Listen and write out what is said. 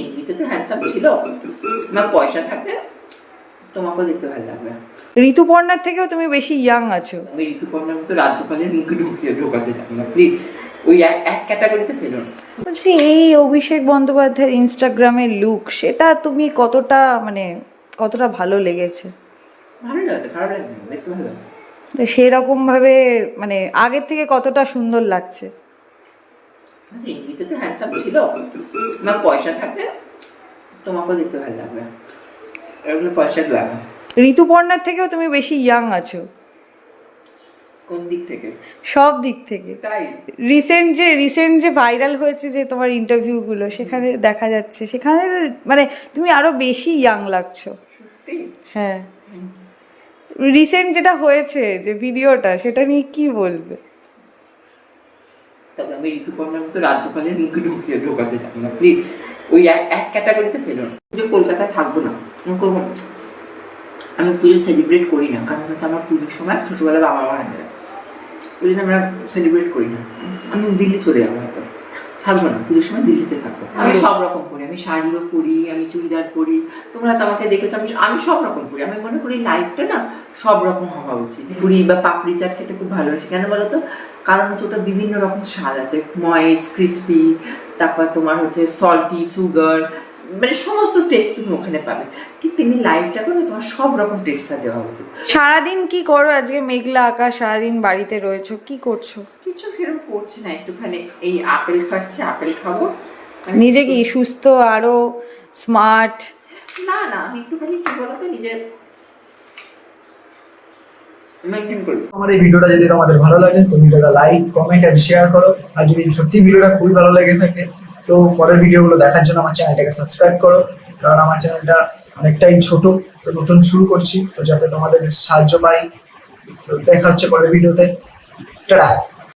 এমনিতে তো হ্যান্ডসাম ছিল। আমার পয়সা থাকলে তোমাকেও দেখতে ভালো লাগবে। ঋতুপর্ণার থেকেও তুমি বেশি ইয়াং আছো। আমি ঋতুপর্ণার মতো রাজ্যপালের মুখে ঢুকিয়ে ঢোকাতে চাই না প্লিজ ওই এক ক্যাটাগরিতে ফেলো না। বলছি এই অভিষেক বন্দ্যোপাধ্যায়ের ইনস্টাগ্রামের লুক সেটা তুমি কতটা মানে কতটা ভালো লেগেছে? ভালো লাগে খারাপ লাগে দেখতে ভালো সেরকম ভাবে মানে আগের থেকে কতটা সুন্দর লাগছে? এমনিতে তো হ্যান্ডসাম ছিল। আমার পয়সা থাকলে তোমাকেও দেখতে ভালো লাগবে। এগুলো পয়সা লাগে ঋতুপর্ণার থেকেও তুমি বেশি ইয়াং আছো। কোন দিক থেকে? সব দিক থেকে। তাই? রিসেন্ট যে রিসেন্ট যে ভাইরাল হয়েছে যে তোমার ইন্টারভিউগুলো সেখানে দেখা যাচ্ছে। সেখানে মানে তুমি আরও বেশি ইয়াং লাগছো। হ্যাঁ। রিসেন্ট যেটা হয়েছে যে ভিডিওটা সেটা নিয়ে কি বলবে? তবে আমি ঋতুপর্ণার মতো রাজ্যপালের মুখে ঢুকিয়ে ঢোকাতে চাই না প্লিজ ওই এক ক্যাটাগরিতে ফেলো না। পুজো কলকাতায় থাকব না করব আমি পুজো সেলিব্রেট করি না কারণ হচ্ছে আমার পুজোর সময় ছোটোবেলা বাবা মারা যায়। ওই জন্য আমরা সেলিব্রেট করি না। আমি দিল্লি চলে যাব হয়তো। থাকব না পুজোর সময় দিল্লিতে থাকব। আমি সব রকম পরি আমি শাড়িও পরি আমি চুড়িদার পরি। তোমরা তো আমাকে দেখেছ আমি আমি সব রকম পরি। আমি মনে করি লাইফটা না সব রকম হওয়া উচিত। পুরি বা পাপড়ি চাট খেতে খুব ভালোবাসি। কেন বলো তো? কারণ হচ্ছে ওটা বিভিন্ন রকম স্বাদ আছে। ময়েস ক্রিস্পি তারপর তোমার হচ্ছে সল্টি সুগার মানে সমস্ত টেস্ট তুমি ওখানে পাবে। ঠিক তেমনি লাইফটাকে না তোমার সব রকম টেস্টটা দেওয়া উচিত। সারাদিন কি করো আজকে? মেঘলা আকাশ সারাদিন বাড়িতে রয়েছো কি করছ? কিছু সেরকম করছি না একটুখানি এই আপেল খাচ্ছি আপেল খাব। নিজে কি সুস্থ আরও স্মার্ট না না আমি একটুখানি কি বলতো নিজের মেনটেন করি। আমার এই ভিডিওটা যদি তোমাদের ভালো লাগে, তো ভিডিওটা লাইক কমেন্ট আর শেয়ার করো। আর যদি সত্যি ভিডিওটা খুবই ভালো লেগে থাকে, তো পরের ভিডিওগুলো দেখার জন্য আমার চ্যানেলটাকে সাবস্ক্রাইব করো। কারণ আমার চ্যানেলটা অনেকটাই ছোট, তো নতুন শুরু করছি। তো যাতে তোমাদের সাহায্য পাই। তো দেখা হচ্ছে পরের ভিডিওতে। টাটা!